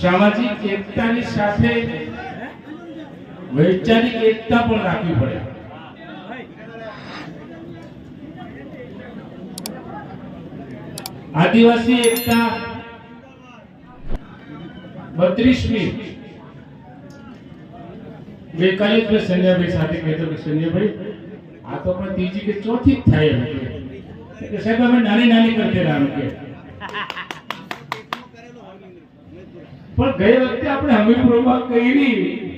સામાજિક એકતાની સાથે વૈચારિક એકતા પણ રાખવી પડે. આદિવાસી એકતા બત્રીસમી. ગઈકાલે જ મેં સંજયભાઈ સાથે કહેતો કે સંજયભાઈ આ તો પણ ત્રીજી કે ચોથી જ થાય એમ કે. સાહેબ, અમે નાની નાની કરતે રામ કે. પણ ગઈ વખતે આપણે હમીરપુરમાં કરી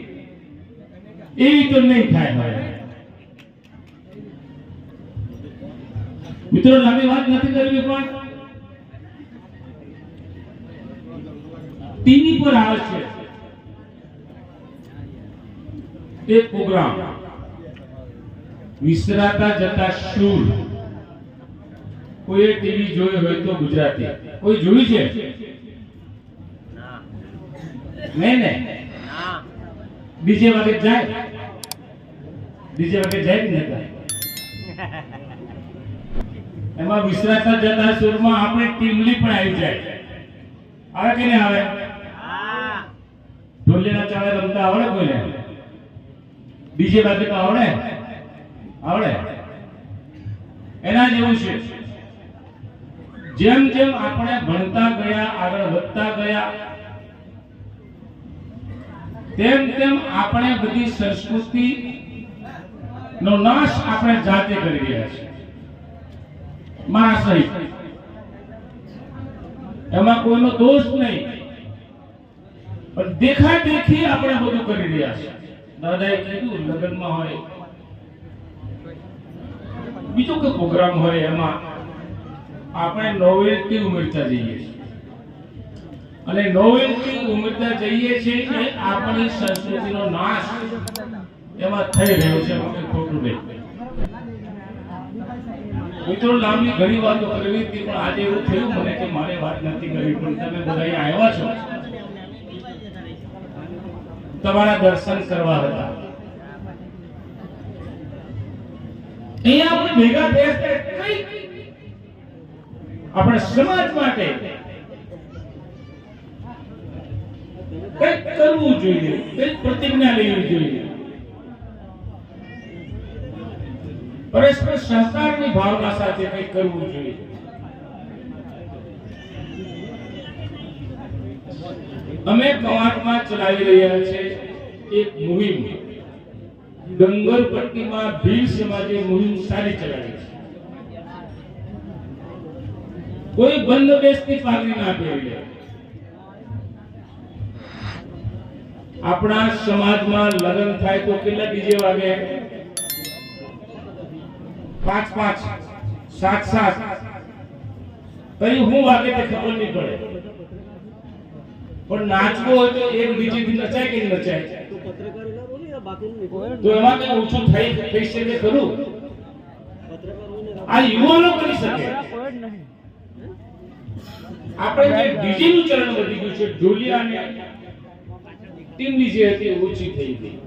એવી તો નહીં થાય હવે. મિત્રો લાંબી વાત નથી કરવી પણ ટીવી પર આવે છે. એક પ્રોગ્રામ. વિસરાતા જતા શૂર. કોઈએ ટીવી જોયું હોય તો ગુજરાતી. કોઈ જોયું છે? નહીં ને ડીજે વાગે જાય. બીજે વાગે જાય ને જાય? એમાં વિસરાતા જતા સુરમાં આપણે ટીમલી પણ આવી જાય. આવે કે નહીં આવે? ઢોલીના ચાળે રમતા આવડે કોઈને? બીજે વાગે તો આવડે? આવડે. એના જેવું છે. જેમ જેમ આપણે ભણતા ગયા આગળ વધતા ગયા તેમ તેમ આપણે બધી સંસ્કૃતિ નો નાશ આપણે જાતે કરી રહ્યા છીએ. મારા સહિત. એમાં કોઈનો દોષ નહીં. પણ દેખા દેખી આપણે બધું કરી રહ્યા છીએ. દાદાએ કીધું, લગ્નમાં હોય. બીજો કોઈ પ્રોગ્રામ હોય એમાં આપણે નોવેલ્ટી ઉમેરતા જઈએ છીએ. અને નોવેલ્ટી ઉમેરતા જઈએ છીએ કે આપણી સંસ્કૃતિનો નાશ એમાં થઈ રહ્યો છે એમાં ખોટું નહીં. મિત્રો, લાંબી ઘણી વાતો કરવી હતી, પણ આજે એવું થયું મને કે મારે વાત નથી કરવી, પણ તમે બધા આવ્યા છો. તમારા દર્શન કરવા હતા. અહીંયા આપણે ભેગા થયા આપણે સમાજ માટે કરવું જોઈએ કંઈક પ્રતિજ્ઞા લેવી જોઈએ. પરસ્પર સહકારની ભાવના સાથે કંઈક કરવું જોઈએ. અમે કવાંટમાં ચલાવી રહ્યા છે એક મુહિમ. ડંગર પટ્ટીમાં ભીલ સમાજે મુહિમ સારી ચલાવી છે. કોઈ બંદોબસ્તની પાઘડી ના પહેરી આપણા સમાજમાં લગ્ન થાય તો કેટલા ડીજે વાગે? પાંચ પાંચ, સાત સાત. કઈ હું વાગે તે ખબર નહીં પડે. પણ નાચવો હોય તો એક ડીજે થી નચાય કે નચાય? તો એમાં કઈ ઓછું થઈ થઈ શકે ખરું? આ યુવાનો કરી શકે. આપણે જે ડીજે નું ચલણ વધી ગયું છે ઢોલિયા ટીમની જે હતી એ ઓછી થઈ ગઈ.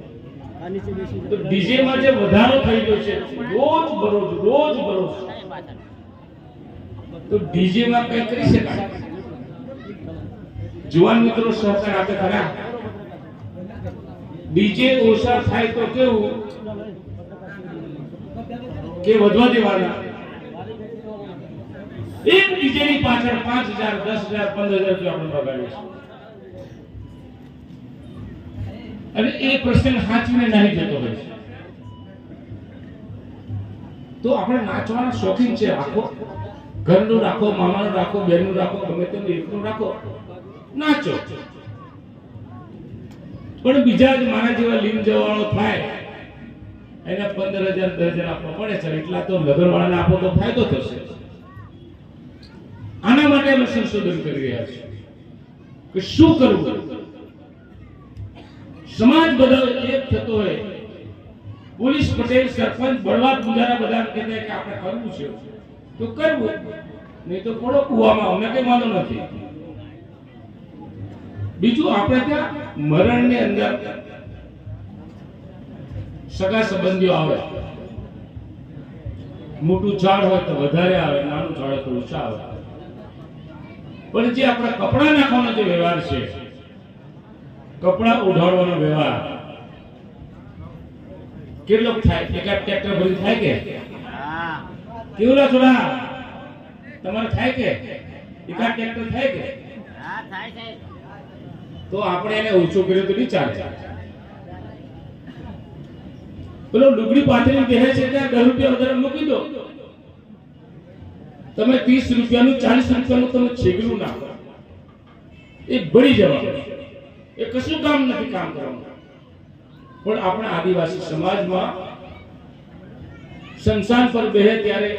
તો ડીજે માં જે વધારો થઈ ગયો છે રોજ બરોજ રોજ બરોજ. તો ડીજે માં કઈ કરી શકાય? જુવાન મિત્રો સહકાર આપે ખરા? ડીજે ઓછા થાય તો કેવું? કે વધવા દેવાના? એક ડીજે ની પાછળ પાંચ હજાર દસ હજાર પંદર હજાર રૂપિયા આપણે બગાડીએ અને એ પ્રસંગ સાચવીને નાહી જતો હોય છે. તો આપણે નાચવાના શોખીન છે. રાખો ઘરનું રાખો, મામાનું રાખો, બહેનનું રાખો, ગમે તેનું એકનું રાખો. નાચો. પણ બીજા જ મારા જેવા લીમ જવાળો થાય, એને પંદર હજાર, દસ હજાર આપવા પડે છે. એટલા તો લગનવાળાને આપો તો ફાયદો થશે. આના માટે અમે સંશોધન કરી રહ્યા છીએ કે શું કરવું? સમાજ બધો એક થતો હોય. પોલીસ, પટેલ, સરપંચ બળવા પૂજારા બધા કહેતા કે આપણે કરવું છે. તો કરવું. નહીં તો પડો કુવામાં. અમને કઈ વાંધો નથી. બીજું આપણે ત્યાં મરણની અંદર સગા સંબંધીઓ આવે. મોટું ઝાડ હોય તો વધારે આવે, નાનું ઝાડ હોય તો ઓછા આવે. પણ જે આપણા કપડા નાખવાનો જે વ્યવહાર છે કપડા ઉઢાડવાનો વ્યવહાર. કેટલો થાય? એકાદ ટ્રેક્ટર ભરી થાય કે? કેવું લા થોડા? તમારે થાય કે? એકાદ ટ્રેક્ટર થાય કે? તો આપણે એને ઓછો કર્યો તો નહીં ચાલે. પેલો ડુંગળી પાથરી કહે છે કે દસ રૂપિયા વધારે મૂકી દો. તમે ત્રીસ રૂપિયાનું ચાલીસ રૂપિયાનું તમે છેગલું નાખો. એ બળી જવાનું. એ કશું કામ નથી કામ કરવાનું. પણ આપણા આદિવાસી સમાજમાં શમશાન પર બેહે ત્યારે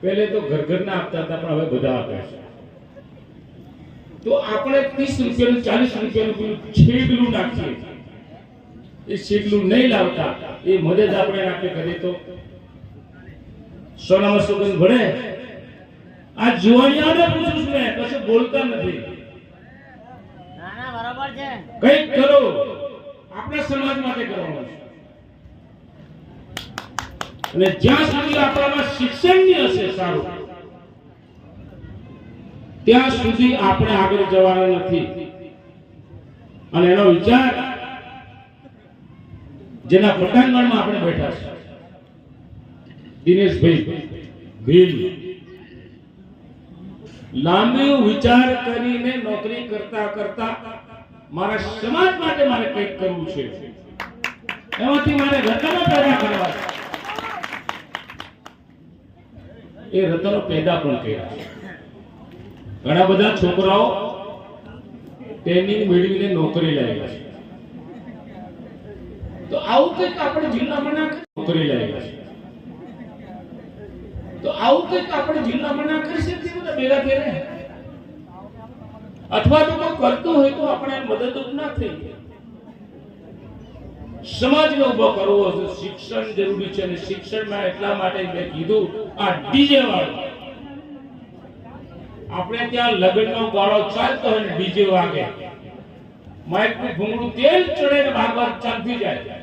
પહેલે તો ઘર ઘરના આપતા હતા, પણ હવે બધા આપે છે. તો આપણે ત્રીસ રૂપિયાનું, ચાલીસ રૂપિયાનું છેગલું નાખીએ. એ છેગલું નહીં લાવતા, એ મદદ આપણે નાખી કરીએ તો. સોનામાં સુગંધ ભણે. આ જુવાનિયાને પૂછું છું કશું બોલતા નથી. કંઈક કરો. આપણા સમાજ માટે કરવાનું છે. અને જ્યાં સુધી આપણામાં શિક્ષણની હશે સારું, ત્યાં સુધી આપણે આગળ જવાના નથી. અને એનો વિચાર, જેના પટાંગણમાં આપણે બેઠા છે. દિનેશભાઈ ભીલ લાંબી વિચાર કરીને નોકરી કરતા કરતા મારા સમાજ માટે મારે કંઈક કરવું છે. એમાંથી મારે રતનો પેદા કરવા છે. એ રતનો પેદા પણ કર્યા ઘણા બધા છોકરાઓ ટ્રેનિંગ મેળવીને નોકરી લાગ્યા છે. તો આવું કંઈક આપણે જિલ્લામાં નોકરી લાગ્યા છે. તો આવું કંઈક આપણે જિલ્લામાં ના કરી શકીએ બધા ભેગા થઈને? અથવા તો કોઈ કરતું હોય તો આપણે મદદરૂપ ના થઈ સમાજને ઊભો કરવો શિક્ષણ જરૂરી છે અને શિક્ષણમાં એટલા માટે મેં કીધું, આ ડીજે વાળું. આપણે ત્યાં લગ્નનો ગાળો ચાલતો હોય ડીજે વાગે. માઇકનું ભૂંગળું તેલ ચડે ને ભાગવત ચાલતી જાય.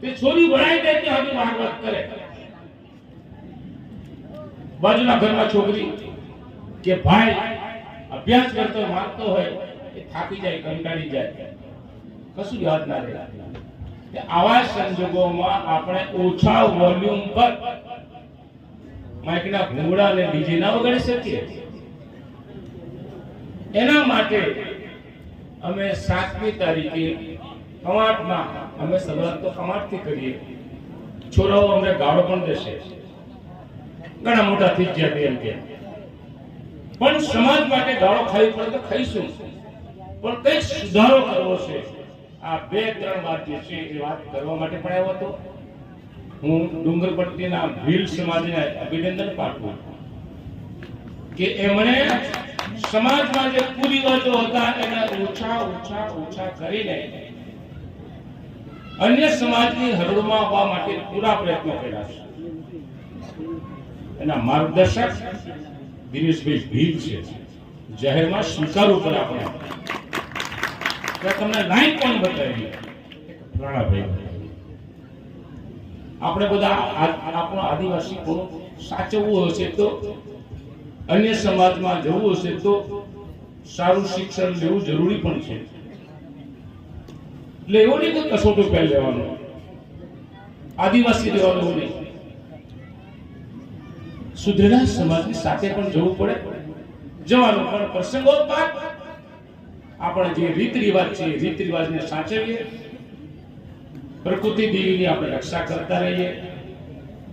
તે છોરી ભણાઈ દે ત્યાં હજુ ભાગવત કરે. બાજુના ઘરમાં છોકરી કે ભાઈ અભ્યાસ કરતો વાંચતો હોય એ થાકી જાય, કંટાળી જાય. કશું યાદ ના રહે. કે આવા સંજોગોમાં આપણે ઓછા વોલ્યુમ પર માઇકના ભૂંગળા અને ડીજે ના વગાડી શકીએ. એના માટે અમે સાતમી તારીખે કમાટમાં અમે શરૂઆત તો કમાટથી કરીએ. છોરાઓ અમને ગાળો પણ દેશે. ઘણા મોટા થઈ ગયા એમ કે. પણ સમાજ માટે ગાળો ખાવી પડે તો ખાઈશું. પણ કંઈક સુધારો કરવો છે. આ બે, ત્રણ વાત જે છે એ વાત કરવા માટે પણ આવ્યો હતો. હું ડુંગરપટ્ટીના ભીલ સમાજને અભિનંદન પાઠવું કે એમણે સમાજમાં જે કુરિવાજો હતા, એના ઓછા ઓછા ઓછા કરીને અન્ય સમાજની હરોળમાં આવવા માટે પૂરા પ્રયત્નો કર્યા છે. એના માર્ગદર્શક દિનેશભાઈ ભીલ છે. જાહેરમાં સ્વીકાર ઉપર આપણે. તમને લાઈન કોણ બતાવી? રાણાભાઈ. આપણે બધા આપણો આદિવાસી કોણ? સાચવવું હશે તો અન્ય સમાજમાં જવું હશે તો સારું શિક્ષણ લેવું જરૂરી પણ છે. એટલે એવો નહીં કે કસોટો પહેલ લેવાનો. આદિવાસી લેવાનો નહીં. સુધરેલા સમાજની સાથે પણ જવું પડે. જવાનું પણ પ્રસંગોત્પાદ આપણે જે રીત રિવાજ છે રીત રીત રિવાજને સાચવીએ. પ્રકૃતિ દેવીની આપણે રક્ષા કરતા રહીએ.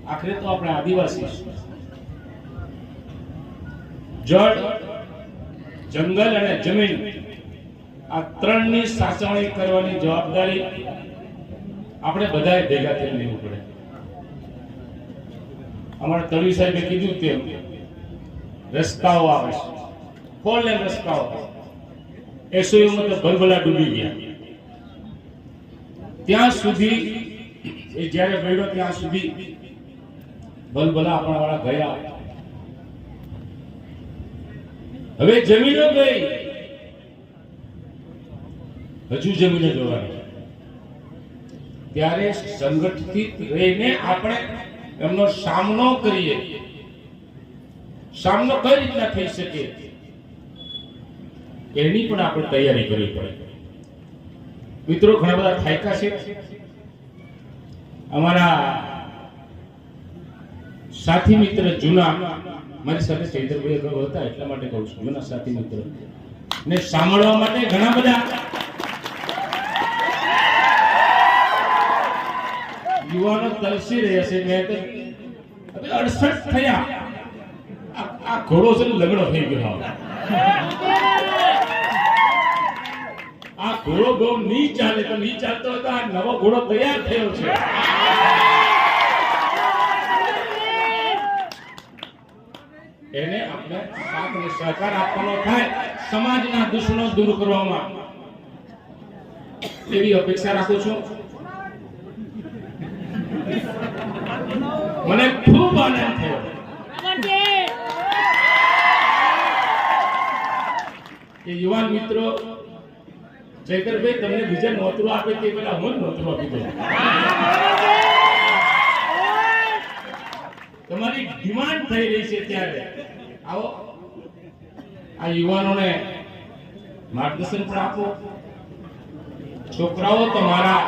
આખરે તો આપણે આદિવાસી જળ, જંગલ અને જમીન આ ત્રણની સાચવણી કરવાની જવાબદારી આપણે બધાએ ભેગા થઈને લેવું પડે. અમારા તળવી સાહેબે કીધું તેમ, રસ્તાઓ આવે છે. ફોર લેન રસ્તાઓ. એસઓયુમાં તો ભલભલા ડૂબી ગયા. ત્યાં સુધી, એ જ્યારે ગયો ત્યાં સુધી ભલભલા આપણા વાળા ગયા. હવે જમીનો ગઈ. હજુ જમીને જોવાની. ત્યારે સંગઠિત રહીને આપણે એમનો સામનો કરીએ. સામનો કઈ રીતના થઈ શકે? એની પણ આપણે તૈયારી કરવી પડે. મિત્રો, ઘણા બધા થાયકા છે. અમારા સાથી મિત્ર જૂના, મારી સાથે ચૈતરભાઈ અગાઉ હતા, એટલા માટે કહું છું જૂના સાથી મિત્ર. ને સાંભળવા માટે ઘણા બધા યુવાનો તલસી રહ્યા છે, મેં તો અડસઠ થયા. આ- ઘોડો છે ને લગડો થઈ ગયો આ ઘોડો બહુ નહીં ચાલે, તો નહીં ચાલતો હતો આ નવો ઘોડો તૈયાર થયો છે. એને આપણે સાથ અને સહકાર આપવાનો થાય, સમાજના દુશ્મનો દૂર કરવામાં. એવી અપેક્ષા રાખું છું. મને ખૂબ આનંદ થયો. કે યુવાન મિત્રો, જયકરભાઈ, તમને બીજા નોતરું આપે તે પેલા હું નોતરું આપી દઉં? તમારી ડિમાન્ડ થઈ રહી છે ત્યારે. આવો. આ યુવાનોને માર્ગદર્શન પણ આપો. છોકરાઓ તમારા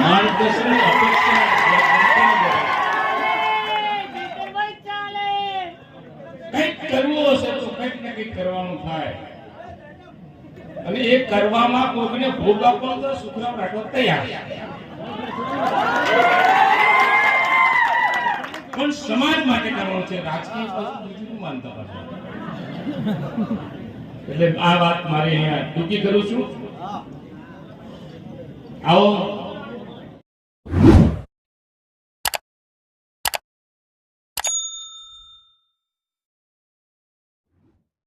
માર્ગદર્શન અપેક્ષા જીતેભાઈ ચાલે કંઈક કરવું હશે તો કંઈક ને કંઈક કરવાનું થાય. અને એ કરવામાં કોઈને ભોગ આપવાનો તો સુખરામ રાઠોડ તૈયાર પણ સમાજ માટે કરવાનું છે. રાજકીય બીજું માનતા. એટલે આ વાત મારી અહીંયા ટૂંકી કરું છું. આવો